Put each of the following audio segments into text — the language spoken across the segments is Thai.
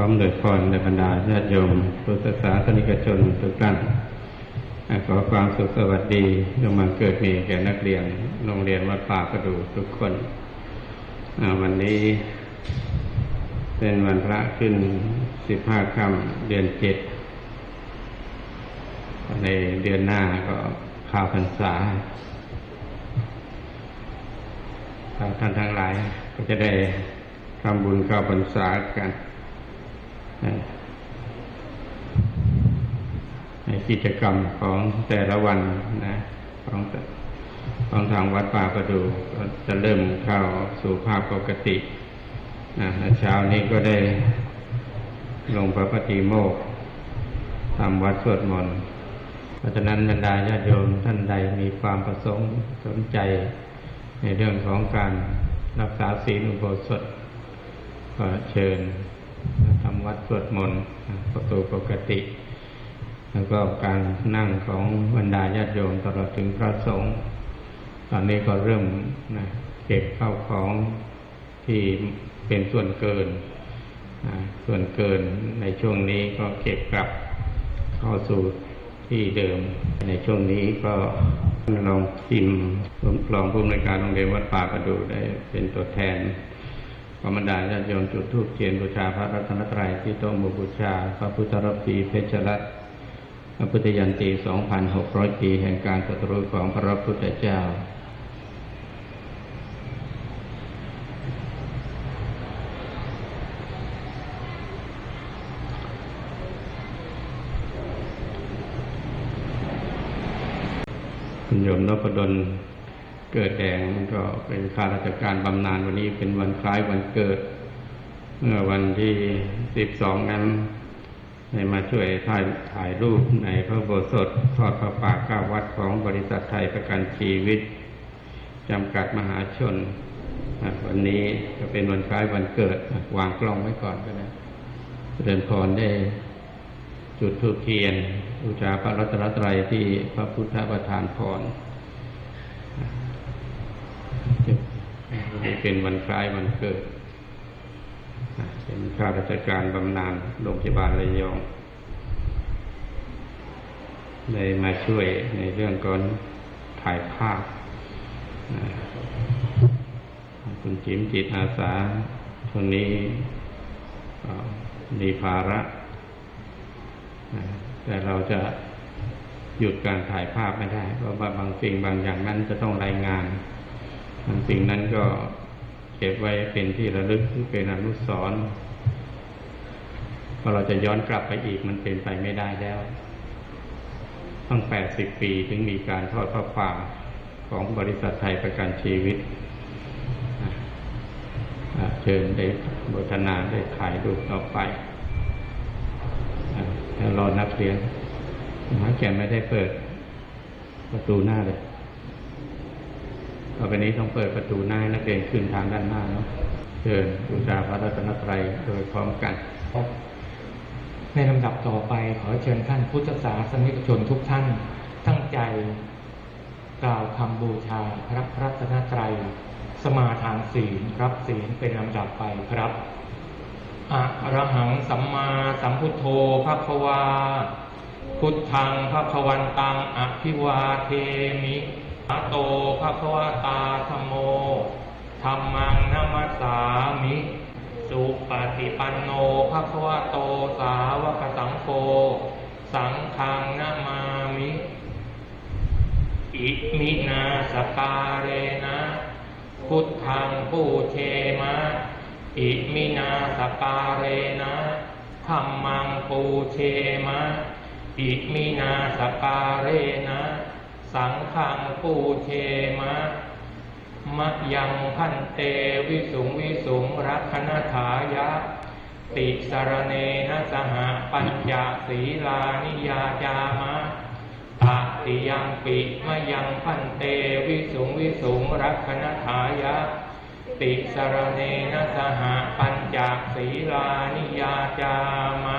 ร้อมโดยพรในบรรดาญาติโยมพุทธศาสนิกชนทุกท่านอ่าขอความสุขสวัสดียมมาเกิดมีแก่นักเรียนโรงเรียนวัดป่าประดูทุกคนวันนี้เป็นวันพระขึ้นสิบห้าค่ำเดือนเจ็ดในเดือนหน้าก็ข้าวพรรษาท่านทั้งหลายก็จะได้ทำบุญข้าวพรรษากัน ในกิจกรรมของแต่ละวันนะของของทางวัดป่าประดูก็จะเริ่มเข้าสู่ภาพปกตินะเช้านี้ก็ได้ลงพระปฏิโมกข์ทำวัดสวดมนต์เพราะฉะนั้นบรรดาญาติโยมท่านใดมีความประสงค์สนใจในเรื่องของการรักษาศีลอุโบสถก็เชิญท วัดสวดมนต์ประตูปกติ แล้วก็การนั่งของบรรดาญาติโยมตลอดถึงพระสงฆ์ตอนนี้ก็เริ่มนะเก็บข้าวของที่เป็นส่วนเกิน ส่วนเกินในช่วงนี้ก็เก็บกลับเข้าสู่ที่เดิม ในช่วงนี้ก็ลองพิมพ์รองผู้อำนวยการโรงเรียนวัดป่าประดูได้เป็นตัวแทน ขอบรรดาญาติโยมจุดธูปเทียนบูชาพระรัตนตรัยที่โต๊ะหมู่บูชา พระพุทธรัตนีเพชรรัตน์พระพุทธยันตี 2,600 ปีแห่งการตรัสรู้ของพระพุทธเจ้า คุณโยมนพดล เกิดแดงก็เป็นข้าราชการบำนาญวันนี้เป็นวันคล้ายวันเกิด เมื่อวันที่สิบสองนั้นได้มาช่วยถ่ายถ่ายรูปในพระโบสถทอดพระป่าก้าวัดของบริษัทไทยประกันชีวิตจำกัดมหาชน วันนี้ก็เป็นวันคล้ายวันเกิด วางกล้องไว้ก่อนก็ได้เดินพรได้จุดธูปเทียนบูชาพระรัตนตรัยที่พระพุทธประธานพร เป็นวันคล้ายวันเกิดเป็นข้าราชการบำนาญโรงพยาบาลระยองได้มาช่วยในเรื่องการถ่ายภาพคุณจิมจิตอาสาตรงนี้มีภาระ แต่เราจะหยุดการถ่ายภาพไม่ได้ เพราะว่าบางสิ่งบางอย่างนั้นจะต้องรายงาน สิ่งนั้นก็เก็บไว้เป็นที่ระลึกเป็นอนุสรณ์พอเราจะย้อนกลับไปอีกมันเป็นไปไม่ได้แล้ว ตั้งแปดสิบปีถึงมีการทอดพระป่าของบริษัทไทยประกันชีวิตเชิญได้บทนาได้ถ่ายรูปต่อไปแล้วรอนักเรียนมหาแก่ไม่ได้เปิดประตูหน้าเลย ต่อไปนี้ต้องเปิดประตูหน้านักเรียนขึ้นทางด้านหน้าเนาะเชิญบูชาพระรัตนตรัยโดยพร้อมกันในลำดับต่อไปขอเชิญท่านพุทธศาสนิกชนทุกท่าน ตั้งใจ กล่าวคำบูชาพระรัตนตรัย สมาทานศีลรับศีลเป็นลำดับไปครับอะระหังสัมมาสัมพุทโธภะควา พุทธังภะควันตังอภิวาเทมิะโตภะคะวตาธโมธรรมังนัมัสสามิ สุปฏิปันโนภะคะวะโตสาวกสังโฆสังฆังนามามิ อิมินาสการเรนะพุทธังปูเชมะ อิมินาสการเรนะธรรมังปูเชมะ อิมินาสการเรนะ สังฆังปูเชมะ มะยังพันเตวิสุงวิสุงรักขณถายะ ติสารเนนะสหปัญจศีลานิยาจามะตติยังปิมะยังพันเตวิสุงวิสุงรักขณถายะ ติสารเนนะสหปัญจศีลานิยาจามะ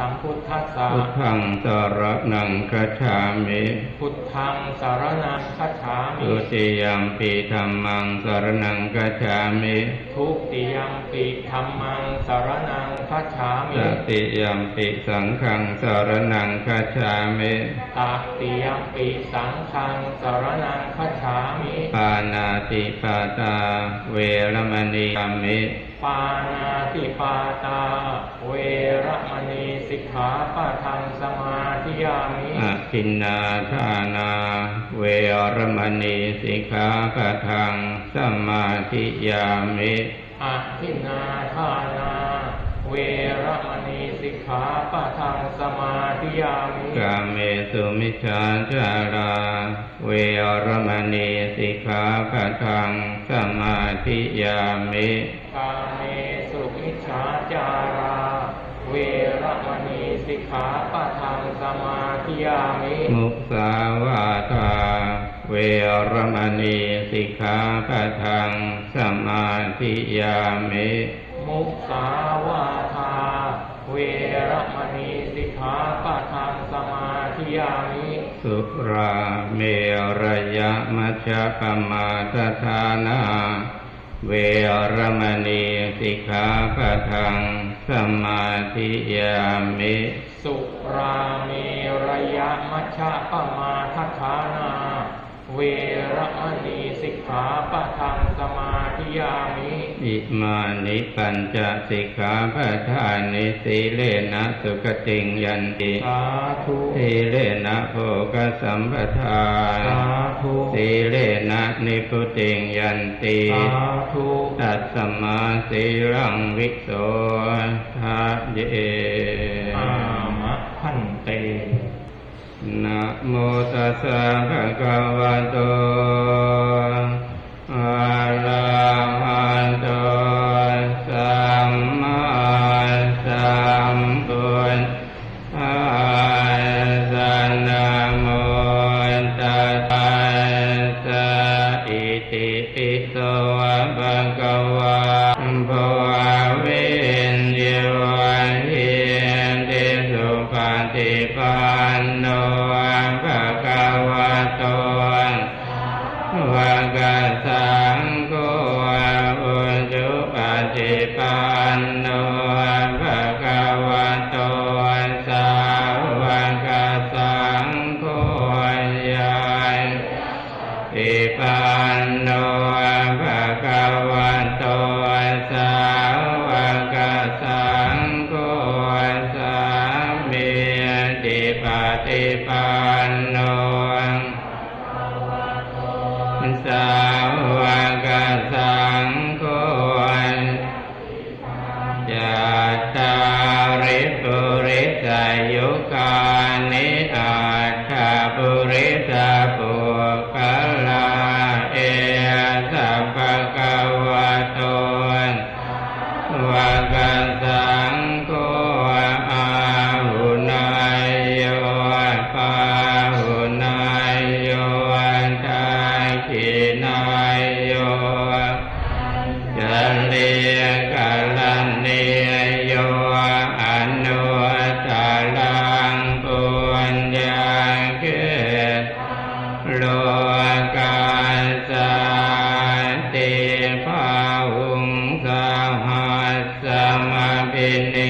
สัสัมพุทธัสสะพุทธังสรณังคัจฉามิพุทธังสารนังคัจฉามิทุติยมปีธรรมังสรณังคัจฉามิทุติยมปิธรรมังสารนังคัจฉามิตติยมปิสังฆังสรณังคัจฉามิตติยมปิสังฆังสารนังคัจฉามิปานาติปาตาเวรมณีกามิ ปานาติปาตา เวระมณีสิกขาปะทังสมาธิยามิอภินนาทานา เวรมณีสิกขาปะทังสมาธิยามิอะทินนาทานา เวระมณีสิกขาปะทังสมาธิยามิกาเมสุมิชฌาจาราเวรมณีสิกขาปะทังสมาธิยามิกาเมสุมิจฉาจารา เวระมณีสิกขาปะทังสมาธิยามิ มุสาวาทา เวรมณีสิกขาปะทังสมาธิยามิ มุสาวาทา เวระมณีสิกขาปะทังสมาธิยามิ สุราเมรยะมัชฌะปมาทฐานา เวรมณีสิกขาปะทัง สมาธิยามิสุราเมระยะมัชฌะปมาทัฏฐานา เวระมณีสิกขาปะทังสมาธิยามิอิมานิปัญจสิกขาปะทานิสีเลนะสุขติงยันติสาธุสีเลนะโภกสัมปทาสาธุสีเลนะนิพุติงยันติสาธุตัสสมาสีรังวิโสทะเยอามะพันเต นะโมตัสสะภะคะวะโตอะระ มปิ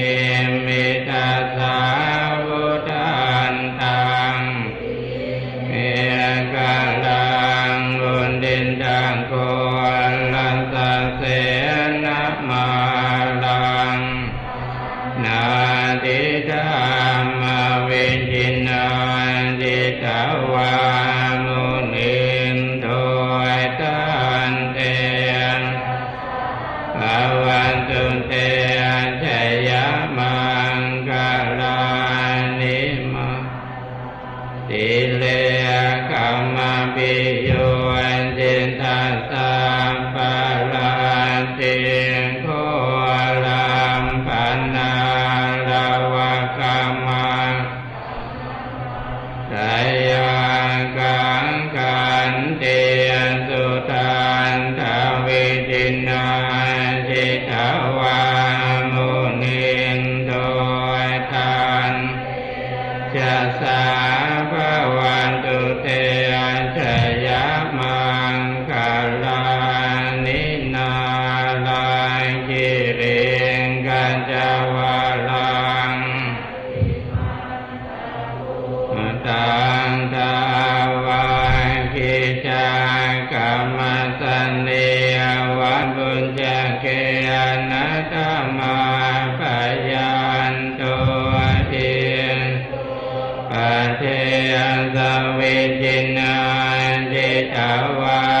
เน ส นาเดตาวา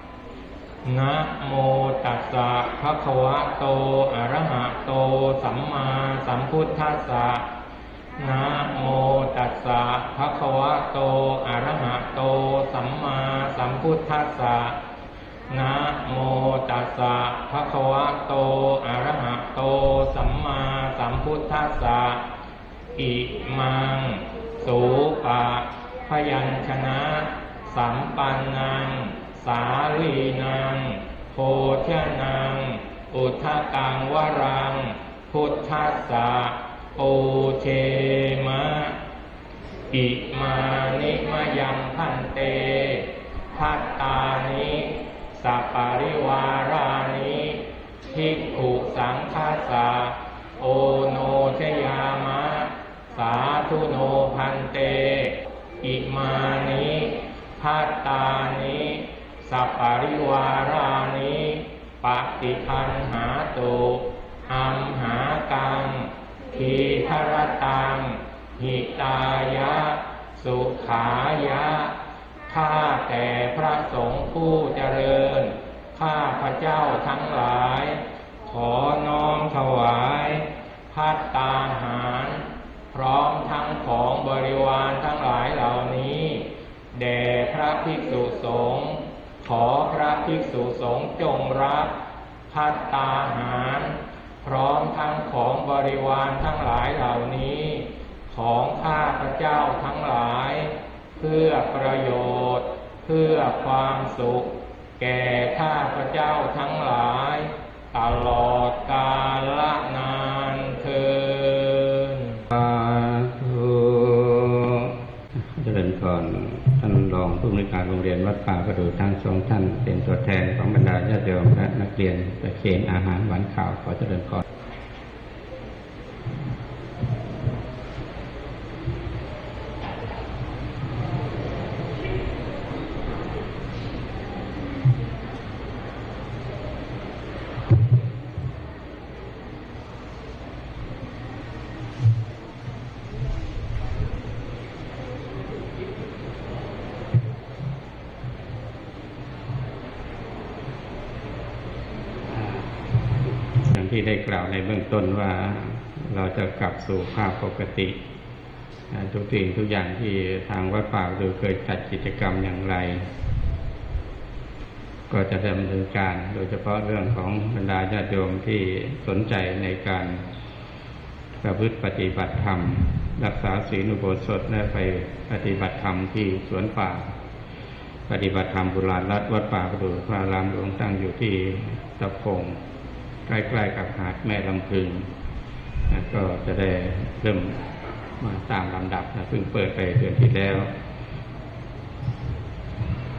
นะโมตัสสะภะคะวะโต อะระหะโต สัมมาสัมพุทธัสสะนะโมตัสสะภะคะวะโต อะระหะโต สัมมาสัมพุทธัสสะนะโมตัสสะภะคะวะโต อะระหะโต สัมมาสัมพุทธัสสะอิมังสุปะพยัญชนะสัมปันนัง สาลีนางโพชนางอุทตังวรัง พุทธัสสะโอเชมะ อิมานิมยังพันเตพัตตานิสัปริวารานิทิขุสังคาสะโอโนชยามะ สาธุโนพันเต อิมานิพัตตานิ สัปปริวารานิปฏิคันหาตุอัมหากังทีทรตังหิตายะ สุขายะ ข้าแต่พระสงฆ์ผู้เจริญ ข้าพระเจ้าทั้งหลาย ขอน้อมถวายพัตตาหาร พร้อมทั้งของบริวารทั้งหลายเหล่านี้ แด่พระภิกษุสงฆ์ ขอพระภิกษุสงฆ์จงรับพัตตาหาร พร้อมทั้งของบริวารทั้งหลายเหล่านี้ ของข้าพระเจ้าทั้งหลาย เพื่อประโยชน์ เพื่อความสุข แก่ข้าพระเจ้าทั้งหลาย ตลอดกาลนานเทิน ผู้อำนวยการโรงเรียนวัดป่าประดูทั้งสองท่าน เป็นตัวแทนของบรรดาญาติโยมและนักเรียนตะเคียนอาหารหวานข่าวขอเจริญพร อย่างที่ได้กล่าวในเบื้อง ต้นว่าเราจะกลับสู่ภาพปกติ ทุกสิ่งทุกอย่างที่ทางวัดป่าดูเคยจัดกิจกรรมอย่างไร ก็จะดำเนินการโดยเฉพาะเรื่องของบรรดาญาติโยมที่สนใจในการประพฤติปฏิบัติธรรม รักษาศีลอุโบสถและไปปฏิบัติธรรมที่สวนป่า ปฏิบัติธรรมบุราณรัฐวัดป่าประดูพระรามหลวงตั้งอยู่ที่ตะพง ใกล้ๆกับหาดแม่ลำพึงนะก็จะได้เริ่มมาตามลำดับนะเพิ่งเปิดไปเดือนที่แล้ว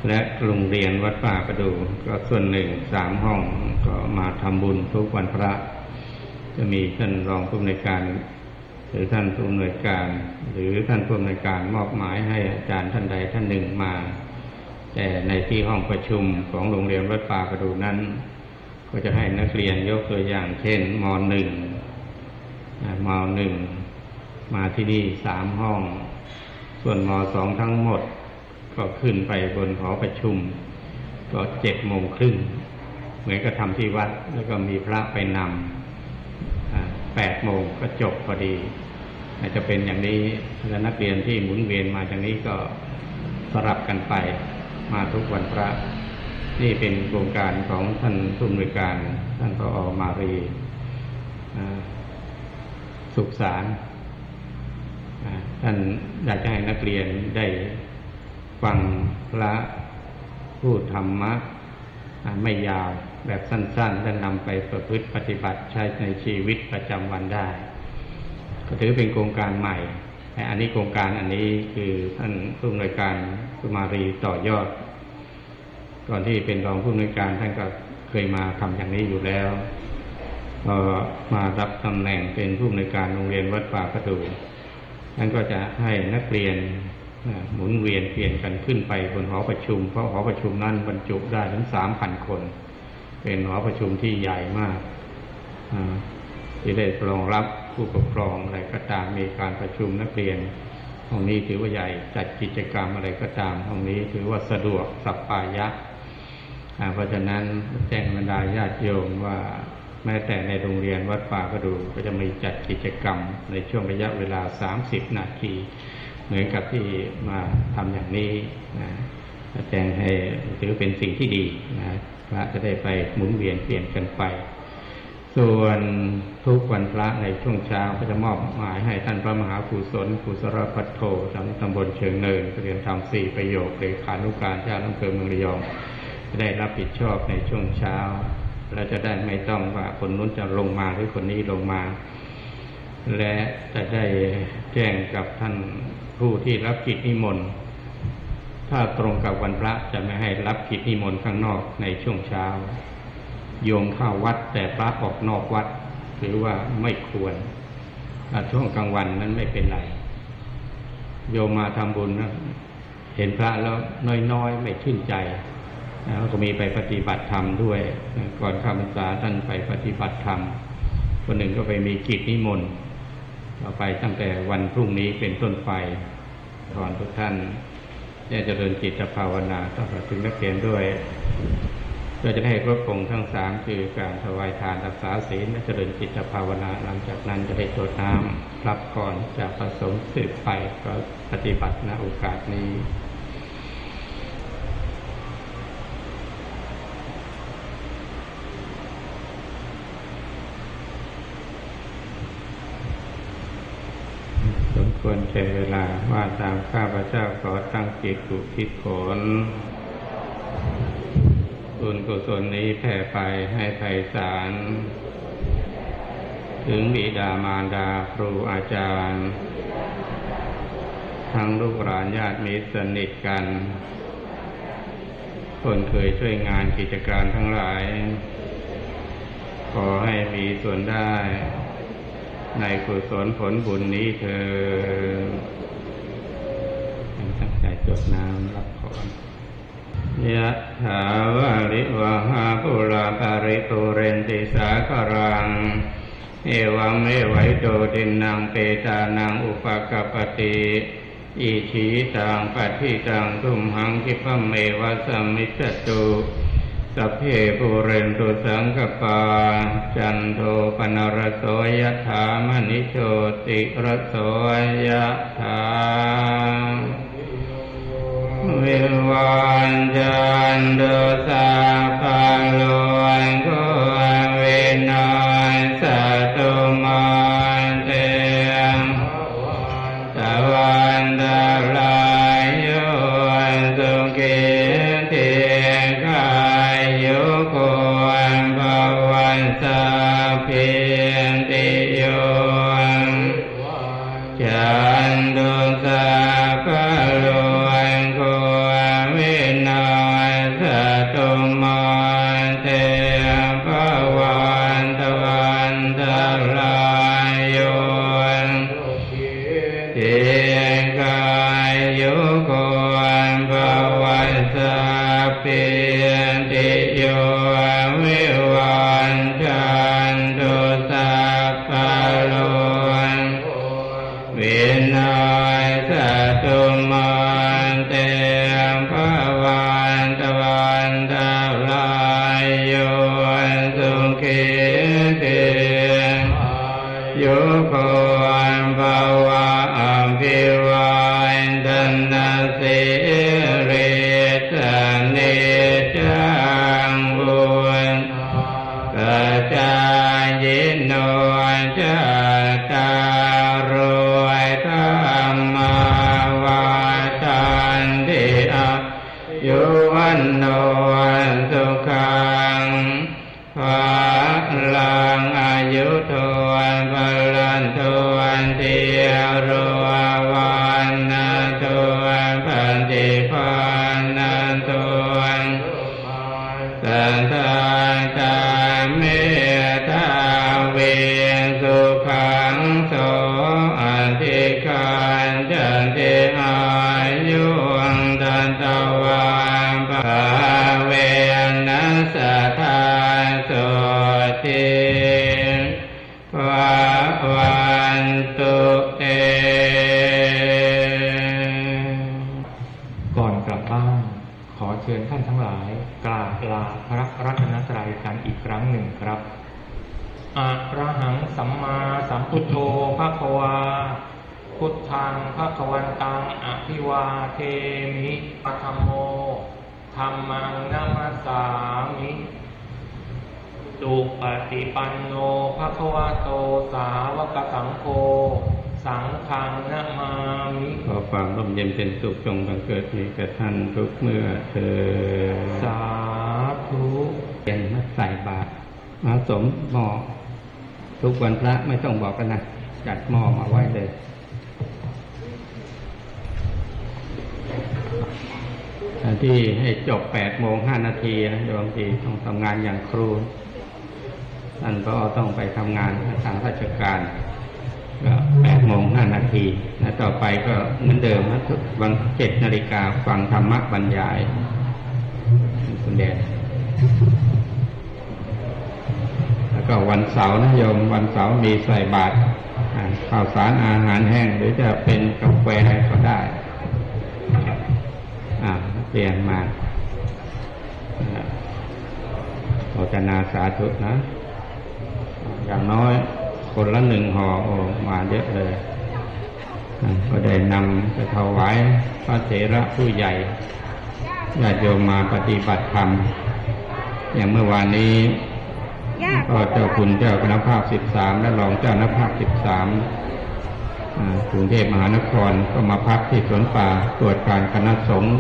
และโรงเรียนวัดป่าประดูก็ส่วนหนึ่งสามห้องก็มาทำบุญทุกวันพระ จะมีท่านรองผู้อำนวยการ หรือท่านผู้อำนวยการ หรือท่านผู้อำนวยการมอบหมายให้อาจารย์ท่านใดท่านหนึ่งมา แต่ในที่ห้องประชุมของโรงเรียนวัดป่าประดูนั้น ก็จะให้นักเรียนยกตัวอย่างเช่นมหนึ่งมหนึ่งมาที่นี่สามห้อง ส่วนมสองทั้งหมด ก็ขึ้นไปบนหอประชุม ก็เจ็ดโมงครึ่งเหมือนกับทำที่วัดแล้วก็มีพระไปนำแปดโมงก็จบพอดี อาจจะเป็นอย่างนี้แล้วนักเรียนที่หมุนเวียนมาอย่างนี้ก็สลับกันไปมาทุกวันพระ นี่เป็นโครงการของท่านผู้อำนวยการท่านพออมารีสุขสารท่านอยากจะให้นักเรียนได้ฟังพระพูดธรรมะไม่ยาวแบบสั้นๆ และนำไปประพฤติปฏิบัติใช้ในชีวิตประจำวันได้ ก็ถือเป็นโครงการใหม่แต่อันนี้โครงการอันนี้คือท่านผู้อำนวยการสุมารีต่อยอด ก่อนที่เป็นรองผู้อำนวยการท่านก็เคยมาทำอย่างนี้อยู่แล้วพอมารับตำแหน่งเป็นผู้อำนวยการโรงเรียนวัดป่าประดูท่านก็จะให้นักเรียนหมุนเวียนเปลี่ยนกันขึ้นไปบนหอประชุม เพราะหอประชุมนั้นบรรจุได้ถึงสามพันคน เป็นหอประชุมที่ใหญ่มากอ่าที่ได้รองรับผู้ปกครองอะไรก็ตามมีการประชุมนักเรียนห้องนี้ถือว่าใหญ่จัดกิจกรรมอะไรก็ตามห้องนี้ถือว่าสะดวกสัปปายะ เพราะฉะนั้นแจ้งบรรดาญาติโยมว่าแม้แต่ในโรงเรียนวัดป่าก็ดูก็จะมีจัดกิจกรรมในช่วงระยะเวลา 30 นาที เหมือนกับที่มาทำอย่างนี้นะแจ้งให้ถือเป็นสิ่งที่ดีนะพระจะได้ไปหมุนเวียนเปลี่ยนกันไป ส่วนทุกวันพระในช่วงเช้าก็จะมอบหมายให้ท่านพระมหาภูสนภูสรพัทโทจำตำบลเชิงเนินเรียนทำสี่ประโยคเลขานุการเจ้าอำเภอเมืองระยอง ได้รับผิดชอบในช่วงเช้าและจะได้ไม่ต้องว่าคนนู้นจะลงมาหรือคนนี้ลงมา และจะได้แจ้งกับท่านผู้ที่รับกิจนิมนต์ถ้าตรงกับวันพระจะไม่ให้รับกิจนิมนต์ข้างนอกในช่วงเช้า โยมเข้าวัดแต่พระออกนอกวัดหรือว่าไม่ควรช่วงกลางวันนั้นไม่เป็นไร โยมมาทำบุญนะเห็นพระแล้วน้อยๆ ไม่ชื่นใจ แล้วก็มีไปปฏิบัติธรรมด้วย ก่อนข้าพรรษาท่านไปปฏิบัติธรรม คนหนึ่งก็ไปมีกิจนิมนต์ต่อไปตั้งแต่วันพรุ่งนี้เป็นต้นไปก่อนทุกท่านได้เจริญจิตภาวนาต้องถึงนักเรียนด้วยเพื่อจะได้ครบองค์ทั้งสามคือการถวายทานรักษาศีลและเจริญจิตภาวนา หลังจากนั้นจะได้โจทย์น้ำรับก่อนจากประสงค์สืบไปก็ปฏิบัติณโอกาสนี้ สมควรแก่เวลาว่าตามข้าพเจ้าขอตั้งจิตกุคิดผลบุญกุศลนี้แผ่ไปให้ไพศาล ถึงบิดามารดาครูอาจารย์ ทั้งลูกหลานญาติมิตรสนิทกัน คนเคยช่วยงานกิจการทั้งหลาย ขอให้มีส่วนได้ ในกุศลผลบุญนี้เธอตั้งใจจดน้ำรับพรยะถาวาริวหาปุราปาริปุเรนติสาครัง เอวังเมวัยโตตินังเปตานังอุปกปปติอิชีตังปัฏฐิตังทุมหังคิปะเมวะสัมมิจจตุ สัพเพปูเรนตุสังกปา จันโทปนรโสยถามณิโชติรโสยถาวิวานจันโทสา ปิ ภ พุทโธภะคะวา พุทธังภะคะวันตังอภิวาเทมิปะธรรมโมธรรมังนัมสสามิสุปฏิปันโนภะคะวะโตสาวกสังโฆสังฆังนะมามิขอความร่มเย็นเป็นสุขจงบังเกิดมีแก่ท่านทุกเมื่อเธอสาธุเป็นมาใส่บาตรมาสมหม้อ ทุกวันพระไม่ต้องบอกกันนะจัดหม้อมาไว้เลยที่ให้จบแปดโมงห้านาทีนะโยมที่ต้องทำงานอย่างครูท่านก็ต้องไปทำงานทางราชการก็แปดโมงห้านาทีนะต่อไปก็เหมือนเดิมนะวันเจ็ดนาฬิกาฟังธรรมะบรรยายคุณแดน แล้วก็วันเสาร์นะโยมวันเสาร์มีใส่บาตรข้าวสารอาหารแห้งหรือจะเป็นกาแฟก็ได้ อ่าเปลี่ยนมาโอจนาสาธุนะ อย่างน้อยคนละหนึ่งห่อโอมาเยอะเลยก็ได้นำไปถวายพระเถระผู้ใหญ่ญาติโยมมาปฏิบัติธรรม อย่างเมื่อวานนี้ ก็เจ้าคุณเจ้าคณะภาคสิบสามและรองเจ้าคณะภาคสิบสามกรุงเทพมหานครก็มาพักที่สวนป่าตรวจการคณะสงฆ์